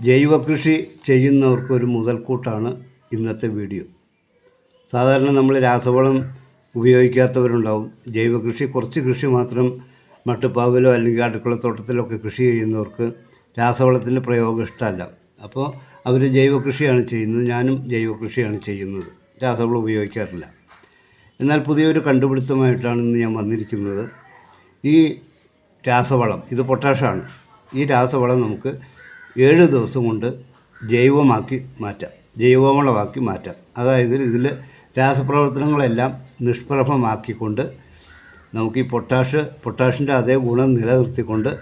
ജൈവ കൃഷി ചെയ്യുന്നവർക്കൊരു മുതൽക്കൂട്ടാണ് ഇന്നത്തെ വീഡിയോ. സാധാരണ നമ്മൾ രാസവളം ഉപയോഗിക്കാത്തവരുണ്ടാവും. ജൈവ കൃഷി കുറച്ച് കൃഷി മാത്രം മട്ടുപ്പാവിലോ അല്ലെങ്കിൽ അടുക്കളത്തോട്ടത്തിലോ ഒക്കെ കൃഷി ചെയ്യുന്നവർക്ക് രാസവളത്തിന്റെ പ്രയോഗം ഇഷ്ടമല്ല. അപ്പോൾ അവർ ജൈവ കൃഷിയാണ് ചെയ്യുന്നത്. ഞാനും ജൈവ കൃഷിയാണ് ചെയ്യുന്നത്. രാസവളം ഉപയോഗിക്കാറില്ല. എന്നാൽ പുതിയൊരു കണ്ടുപിടുത്തമായിട്ടാണ് ഇന്ന് ഞാൻ വന്നിരിക്കുന്നത്. ഈ രാസവളം ഇത് പൊട്ടാഷാണ്. ഈ രാസവളം നമുക്ക് ഏഴ് ദിവസം കൊണ്ട് ജൈവമാക്കി മാറ്റാം. ജൈവവളമാക്കി മാറ്റാം. അതായത് ഇതിൽ രാസപ്രവർത്തനങ്ങളെല്ലാം നിഷ്പ്രഭമാക്കിക്കൊണ്ട് നമുക്ക് ഈ പൊട്ടാഷ് പൊട്ടാഷിന്റെ അതേ ഗുണം നിലനിർത്തിക്കൊണ്ട്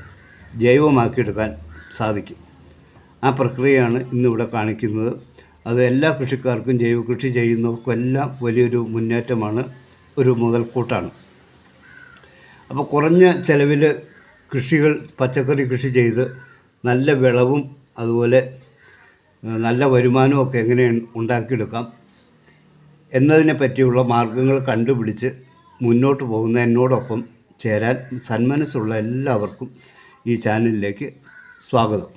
ജൈവമാക്കിയെടുക്കാൻ സാധിക്കും. ആ പ്രക്രിയയാണ് ഇന്നിവിടെ കാണിക്കുന്നത്. അത് എല്ലാ കൃഷിക്കാർക്കും ജൈവ കൃഷി ചെയ്യുന്നവർക്കും എല്ലാം വലിയൊരു മുന്നേറ്റമാണ് ഒരു മുതൽക്കൂട്ടാണ്. അപ്പോൾ കുറഞ്ഞ ചിലവിൽ കൃഷികൾ പച്ചക്കറി കൃഷി ചെയ്ത് നല്ല വിളവും അതുപോലെ നല്ല വരുമാനവും ഒക്കെ എങ്ങനെ ഉണ്ടാക്കിയെടുക്കാം എന്നതിനെ പറ്റിയുള്ള മാർഗങ്ങൾ കണ്ടുപിടിച്ച് മുന്നോട്ട് പോകുന്ന എന്നോടൊപ്പം ചേരാൻ സന്മനസ്സുള്ള എല്ലാവർക്കും ഈ ചാനലിലേക്ക് സ്വാഗതം.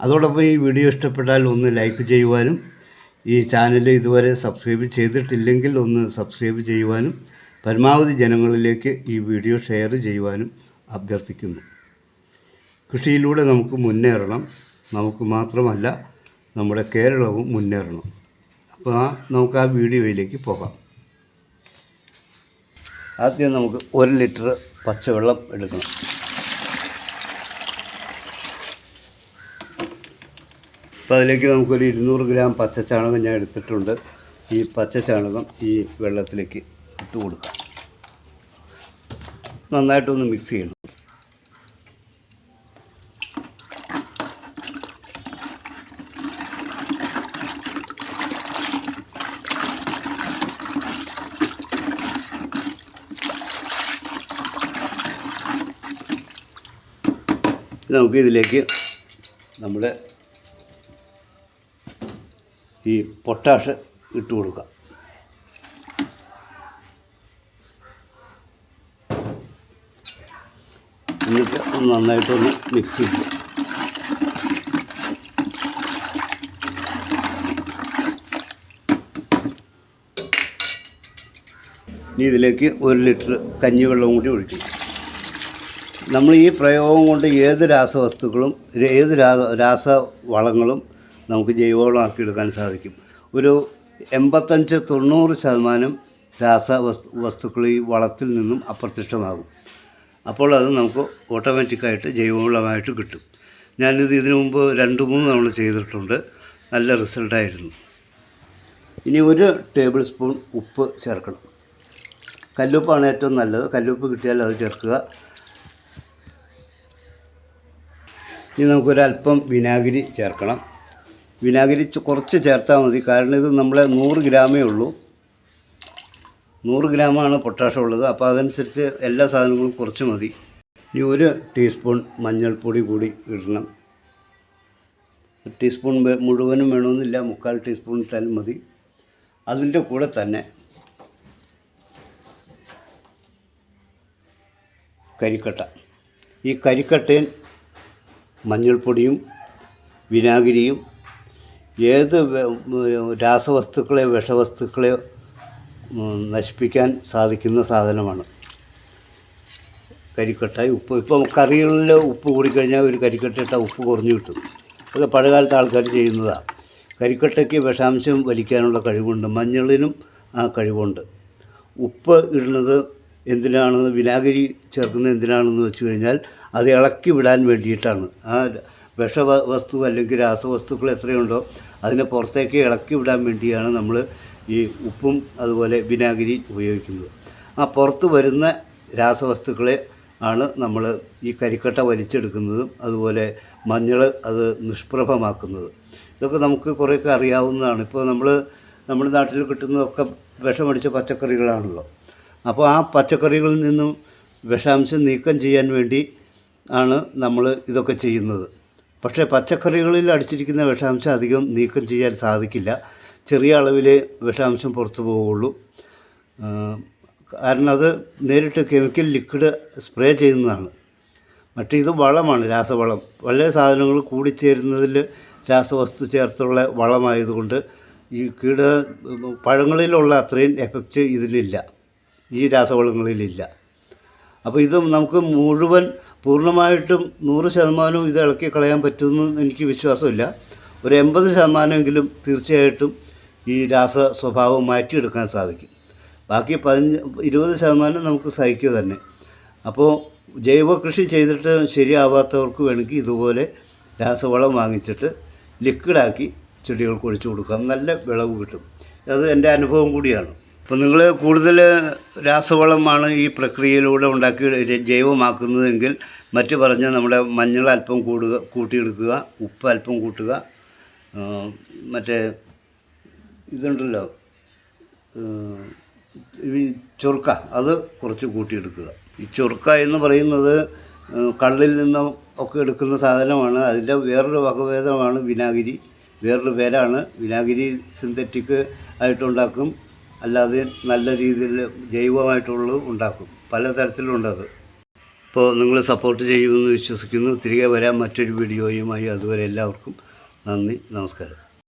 അതോടൊപ്പം ഈ വീഡിയോ ഇഷ്ടപ്പെട്ടാൽ ഒന്ന് ലൈക്ക് ചെയ്യുവാനും ഈ ചാനൽ ഇതുവരെ സബ്സ്ക്രൈബ് ചെയ്തിട്ടില്ലെങ്കിൽ ഒന്ന് സബ്സ്ക്രൈബ് ചെയ്യുവാനും പരമാവധി ജനങ്ങളിലേക്ക് ഈ വീഡിയോ ഷെയർ ചെയ്യുവാനും അഭ്യർത്ഥിക്കുന്നു. കൃഷിയിലൂടെ നമുക്ക് മുന്നേറണം. നമുക്ക് മാത്രമല്ല നമ്മുടെ കേരളവും മുന്നേറണം. അപ്പോൾ ആ നമുക്ക് ആ വീഡിയോയിലേക്ക് പോകാം. ആദ്യം നമുക്ക് ഒരു ലിറ്റർ പച്ചവെള്ളം എടുക്കണം. അപ്പോൾ അതിലേക്ക് നമുക്കൊരു ഇരുന്നൂറ് ഗ്രാം പച്ചച്ചാണകം ഞാൻ എടുത്തിട്ടുണ്ട്. ഈ പച്ചച്ചാണകം ഈ വെള്ളത്തിലേക്ക് ഇട്ട് കൊടുക്കാം. നന്നായിട്ടൊന്ന് മിക്സ് ചെയ്യണം. നമുക്ക് ഇതിലേക്ക് നമ്മുടെ ഈ പൊട്ടാഷ് ഇട്ട് കൊടുക്കാം. എന്നിട്ട് ഒന്ന് നന്നായിട്ടൊന്ന് മിക്സ് ചെയ്യുക ഇനി ഇതിലേക്ക് ഒരു ലിറ്റർ കഞ്ഞിവെള്ളം കൂടി ഒഴിക്കും നമ്മൾ ഈ പ്രയോഗം കൊണ്ട് ഏത് രാസവസ്തുക്കളും ഏത് രാസ രാസവളങ്ങളും നമുക്ക് ജൈവവളമാക്കി എടുക്കാൻ സാധിക്കും. ഒരു എൺപത്തഞ്ച് തൊണ്ണൂറ് ശതമാനം രാസവസ്തു വസ്തുക്കൾ ഈ വളത്തിൽ നിന്നും അപ്രത്യക്ഷമാകും. അപ്പോൾ അത് നമുക്ക് ഓട്ടോമാറ്റിക്കായിട്ട് ജൈവവളമായിട്ട് കിട്ടും. ഞാനിത് ഇതിനു മുമ്പ് രണ്ട് മൂന്ന് തവണ ചെയ്തിട്ടുണ്ട്. നല്ല റിസൾട്ടായിരുന്നു. ഇനി ഒരു ടേബിൾ സ്പൂൺ ഉപ്പ് ചേർക്കണം. കല്ലുപ്പാണ് ഏറ്റവും നല്ലത്. കല്ലുപ്പ് കിട്ടിയാൽ അത് ചേർക്കുക. ഇനി നമുക്കൊരല്പം വിനാഗിരി ചേർക്കണം. വിനാഗിരി കുറച്ച് ചേർത്താൽ മതി. കാരണം ഇത് നമ്മൾ നൂറ് ഗ്രാമേ ഉള്ളൂ. നൂറ് ഗ്രാമാണ് പൊട്ടാഷം ഉള്ളത്. അപ്പോൾ അതനുസരിച്ച് എല്ലാ സാധനങ്ങളും കുറച്ച് മതി. ഇനി ഒരു ടീസ്പൂൺ മഞ്ഞൾപ്പൊടി കൂടി ഇടണം. ടീസ്പൂൺ മുഴുവനും വേണമെന്നില്ല. മുക്കാൽ ടീസ്പൂൺ ഇട്ടാലും മതി. അതിന്റെ കൂടെ തന്നെ കരിക്കട്ട. ഈ കരിക്കട്ടയും മഞ്ഞൾപ്പൊടിയും വിനാഗിരിയും ഏത് രാസവസ്തുക്കളെ വിഷവസ്തുക്കളെ നശിപ്പിക്കാൻ സാധിക്കുന്ന സാധനമാണ്. കരിക്കട്ട ഉപ്പ്. ഇപ്പം കറികളിൽ ഉപ്പ് കൂടിക്കഴിഞ്ഞാൽ ഒരു കരിക്കട്ട ഇട്ടാൽ ഉപ്പ് കുറഞ്ഞു കിട്ടും. അത് പഴയകാലത്ത് ആൾക്കാർ ചെയ്യുന്നതാണ് കരിക്കട്ടയ്ക്ക് വിഷാംശം വലിക്കാനുള്ള കഴിവുണ്ട്. മഞ്ഞളിനും ആ കഴിവുണ്ട്. ഉപ്പ് ഇടുന്നത് എന്തിനാണെന്ന് വിനാഗിരി ചേർക്കുന്നത് എന്തിനാണെന്ന് വെച്ച് കഴിഞ്ഞാൽ അത് ഇളക്കി വിടാൻ വേണ്ടിയിട്ടാണ്. ആ വിഷ വസ്തു അല്ലെങ്കിൽ രാസവസ്തുക്കൾ എത്രയുണ്ടോ അതിനെ പുറത്തേക്ക് ഇളക്കി വിടാൻ വേണ്ടിയാണ് നമ്മൾ ഈ ഉപ്പും അതുപോലെ വിനാഗിരി ഉപയോഗിക്കുന്നത്. ആ പുറത്ത് വരുന്ന രാസവസ്തുക്കളെ ആണ് നമ്മൾ ഈ കരിക്കട്ട വലിച്ചെടുക്കുന്നതും അതുപോലെ മഞ്ഞൾ അത് നിഷ്പ്രഭമാക്കുന്നത്. ഇതൊക്കെ നമുക്ക് കുറേയൊക്കെ അറിയാവുന്നതാണ്. ഇപ്പോൾ നമ്മൾ നമ്മുടെ നാട്ടിൽ കിട്ടുന്നതൊക്കെ വിഷമടിച്ച പച്ചക്കറികളാണല്ലോ. അപ്പോൾ ആ പച്ചക്കറികളിൽ നിന്നും വിഷാംശം നീക്കം ചെയ്യാൻ വേണ്ടി ആണ് നമ്മൾ ഇതൊക്കെ ചെയ്യുന്നത്. പക്ഷേ പച്ചക്കറികളിൽ അടിച്ചിരിക്കുന്ന വിഷാംശം അധികം നീക്കം ചെയ്യാൻ സാധിക്കില്ല. ചെറിയ അളവിലെ വിഷാംശം പുറത്തു പോവുള്ളൂ കാരണം അത് നേരിട്ട് കെമിക്കൽ ലിക്വിഡ് സ്പ്രേ ചെയ്യുന്നതാണ്. മറ്റേ ഇത് വളമാണ് രാസവളം. പല സാധനങ്ങൾ കൂടിച്ചേരുന്നതിൽ രാസവസ്തു ചേർത്തുള്ള വളമായതുകൊണ്ട് ഈ കീട പഴങ്ങളിലുള്ള അത്രയും എഫക്റ്റ് ഇതിലില്ല. ഈ രാസവളങ്ങളിലില്ല. അപ്പോൾ ഇത് നമുക്ക് മുഴുവൻ പൂർണമായിട്ടും നൂറ് ശതമാനവും ഇത് ഇളക്കി കളയാൻ പറ്റുമെന്ന് എനിക്ക് വിശ്വാസമില്ല. ഒരു എൺപത് ശതമാനമെങ്കിലും തീർച്ചയായിട്ടും ഈ രാസ സ്വഭാവം മാറ്റിയെടുക്കാൻ സാധിക്കും. ബാക്കി പതിനഞ്ച് ഇരുപത് ശതമാനം നമുക്ക് സഹിക്കുക തന്നെ. അപ്പോൾ ജൈവ കൃഷി ചെയ്തിട്ട് ശരിയാവാത്തവർക്ക് വേണമെങ്കിൽ ഇതുപോലെ രാസവളം വാങ്ങിച്ചിട്ട് ലിക്വിഡാക്കി ചെടികൾക്ക് ഒഴിച്ചു കൊടുക്കാം. നല്ല വിളവ് കിട്ടും. അത് എന്റെ അനുഭവം കൂടിയാണ്. അപ്പോൾ നിങ്ങൾ കൂടുതൽ രാസവളമാണ് ഈ പ്രക്രിയയിലൂടെ ഉണ്ടാക്കി ജൈവമാക്കുന്നതെങ്കിൽ മറ്റു പറഞ്ഞ നമ്മുടെ മഞ്ഞൾ അല്പം കൂടുക കൂട്ടിയെടുക്കുക ഉപ്പ് അല്പം കൂട്ടുക മറ്റേ ഇതുണ്ടല്ലോ ഈ ചൊറുക്ക അത് കുറച്ച് കൂട്ടിയെടുക്കുക. ഈ ചൊറുക്ക എന്ന് പറയുന്നത് കള്ളിൽ നിന്ന് ഒക്കെ എടുക്കുന്ന സാധനമാണ്. അതിന്റെ വേറൊരു വകഭേദമാണ് വിനാഗിരി. വേറൊരു പേരാണ് വിനാഗിരി സിന്തറ്റിക് ആയിട്ടുണ്ടാക്കും. അല്ലാതെ നല്ല രീതിയിൽ ജൈവമായിട്ടുള്ളത് ഉണ്ടാക്കും. അത്. അപ്പോൾ നിങ്ങൾ സപ്പോർട്ട് ചെയ്യുമെന്ന് വിശ്വസിക്കുന്നു. തിരികെ വരാൻ മറ്റൊരു വീഡിയോയുമായി അതുവരെ എല്ലാവർക്കും നന്ദി നമസ്കാരം.